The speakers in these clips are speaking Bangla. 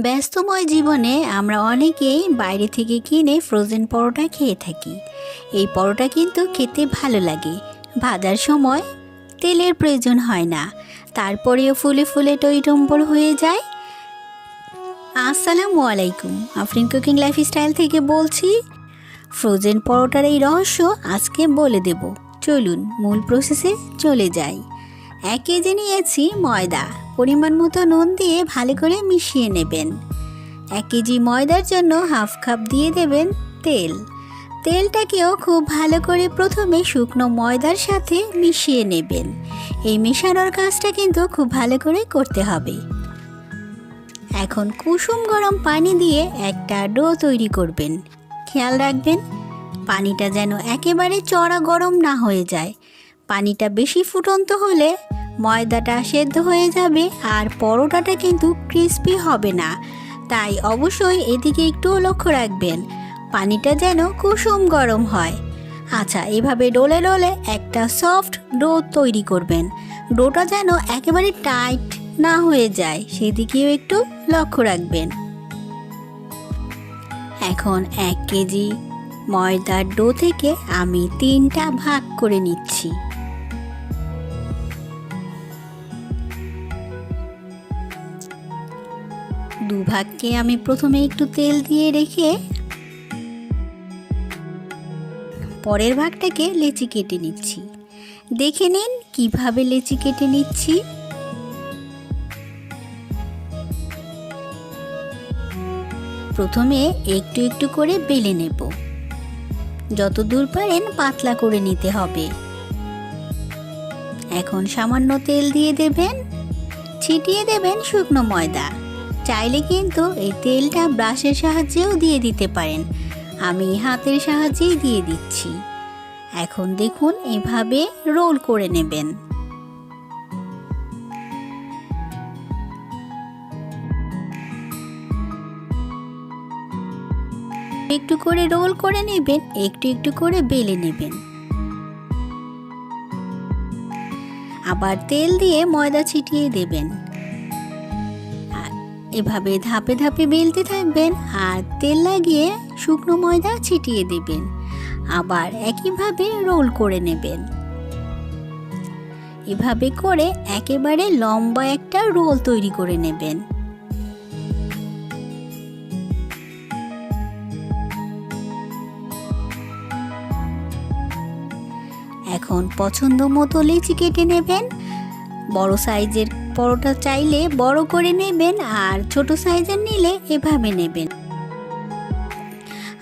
ব্যস্তময় জীবনে আমরা অনেকেই বাইরে থেকে কিনে ফ্রোজেন পরোটা খেয়ে থাকি। এই পরোটা কিন্তু খেতে ভালো লাগে। ভাজার সময় তেলের প্রয়োজন হয় না। তারপরেও ফুলে ফুলে টইটম্বর হয়ে যায়। আসসালামু আলাইকুম। আফরিন কুকিং লাইফস্টাইল থেকে বলছি ফ্রোজেন পরোটার এই রহস্য আজকে বলে দেব। চলুন, মূল প্রসেসে চলে যাই। এক কেজি নিয়েছি ময়দা। পরিমাণ মতো নুন দিয়ে ভালো করে মিশিয়ে নেবেন। এক কেজি ময়দার জন্য হাফ কাপ দিয়ে দেবেন তেল। তেলটাকেও খুব ভালো করে প্রথমে শুকনো ময়দার সাথে মিশিয়ে নেবেন। এই মেশানোর কাজটা কিন্তু খুব ভালো করে করতে হবে। এখন কুসুম গরম পানি দিয়ে একটা ডো তৈরি করবেন। খেয়াল রাখবেন, পানিটা যেন একেবারে চড়া গরম না হয়ে যায়। পানিটা বেশি ফুটন্ত হলে ময়দাটা সেদ্ধ হয়ে যাবে আর পরোটাটা কিন্তু ক্রিস্পি হবে না। তাই অবশ্যই এদিকে একটু লক্ষ্য রাখবেন, পানিটা যেন কুসুম গরম হয়। আচ্ছা এভাবে ডোলে ডোলে একটা সফট ডো তৈরি করবেন। ডোটা যেন একেবারে টাইট না হয়ে যায়, সেদিকেও একটু লক্ষ্য রাখবেন। এখন এক কেজি ময়দার ডো থেকে আমি তিনটা ভাগ করে নিচ্ছি। দুভাগকে আমি প্রথমে একটু তেল দিয়ে রেখে পরের ভাগটাকে লেচি কেটে নিচ্ছি। দেখে নিন কীভাবে লেচি কেটে নিচ্ছি। প্রথমে একটু একটু করে বেলে নেব। যত দূর পারেন পাতলা করে নিতে হবে। এখন সামান্য তেল দিয়ে দেবেন, ছিটিয়ে দেবেন শুকনো ময়দা। চাইলে কিন্তু এই তেলটা ব্রাশের সাহায্যেও দিয়ে দিতে পারেন। আমি হাতের সাহায্যেই দিয়ে দিচ্ছি। এখন দেখুন এভাবে রোল করে নেবেন। একটু করে রোল করে নেবেন, একটু একটু করে বেলে নেবেন। আবার তেল দিয়ে ময়দা ছিটিয়ে দেবেন। এভাবে ধাপে ধাপে বেলতে থাকবেন আর তেল লাগিয়ে শুকনো ময়দা ছিটিয়ে দেবেন। আবার একইভাবে রোল করে নেবেন। এভাবে করে একেবারে লম্বা একটা রোল তৈরি করে নেবেন। এখন পছন্দ মতো লেচি কেটে নেবেন। বড় সাইজের পরোটা চাইলে বড় করে নেবেন আর ছোট সাইজের নিলে এভাবে নেবেন।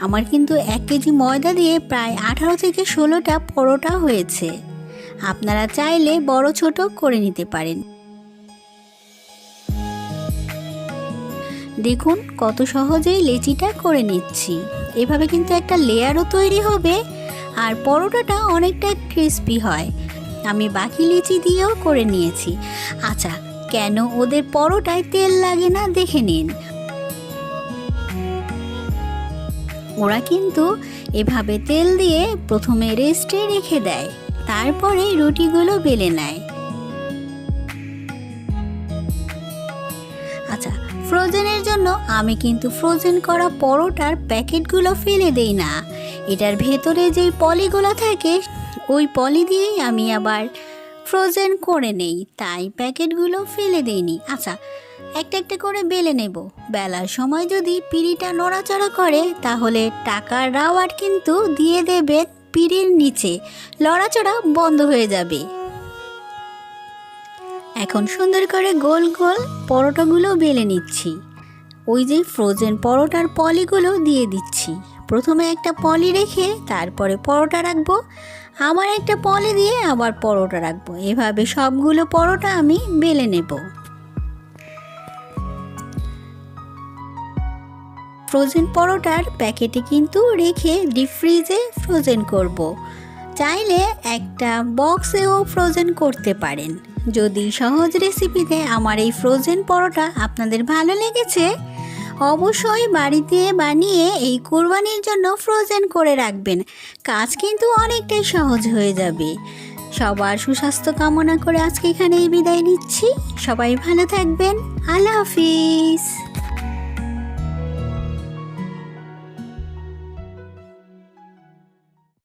আমার কিন্তু এক কেজি ময়দা দিয়ে প্রায় আঠারো থেকে ষোলোটা পরোটা হয়েছে। আপনারা চাইলে বড় ছোট করে নিতে পারেন। দেখুন কত সহজেই লেচিটা করে নিচ্ছি। এভাবে কিন্তু একটা লেয়ারও তৈরি হবে আর পরোটাটা অনেকটা ক্রিস্পি হয়। আমি বাকি লিচি দিয়েও করে নিয়েছি। আচ্ছা কেন ওদের পরোটায় তেল লাগে না দেখে নিন। ওরা কিন্তু এভাবে তেল দিয়ে প্রথমে রেস্টে রেখে দেয়, তারপরে রুটিগুলো বেলে নেয়। আচ্ছা ফ্রোজেনের জন্য আমি কিন্তু ফ্রোজেন করা পরোটার প্যাকেটগুলো ফেলে দেই না। এটার ভেতরে যেই পলিগুলো থাকে, ওই পলি দিয়েই আমি আবার ফ্রোজেন করে নেই। তাই প্যাকেটগুলো ফেলে দিইনি। আচ্ছা একটা একটা করে বেলে নেব। বেলার সময় যদি পিড়িটা নড়াচড়া করে, তাহলে টাকার রাওয়ার কিন্তু দিয়ে দেবেন পিড়ির নিচে। লড়াচড়া বন্ধ হয়ে যাবে। এখন সুন্দর করে গোল গোল পরোটাগুলো বেলে নিচ্ছি। ওই যে ফ্রোজেন পরোটার পলিগুলো দিয়ে দিচ্ছি। প্রথমে একটা পলি রেখে তারপরে পরোটা রাখব। আমার একটা পলি দিয়ে আবার পরোটা রাখব। এভাবে সবগুলো পরোটা আমি বেলে নেব। ফ্রোজেন পরোটার প্যাকেটে কিন্তু রেখে ডিপ ফ্রিজে ফ্রোজেন করব। চাইলে একটা বক্সেও ফ্রোজেন করতে পারেন। যদি সহজ রেসিপিতে আমার এই ফ্রোজেন পরোটা আপনাদের ভালো লেগেছে অবশ্যই বাড়িতে বানিয়ে এই কোরবানির জন্য ফ্রোজেন করে রাখবেন। কাজ কিন্তু অনেকটাই সহজ হয়ে যাবে। সবার সুস্বাস্থ্য কামনা করে আজকে এখানেই বিদায় নিচ্ছি। সবাই ভালো থাকবেন। আল্লাহ হাফিজ।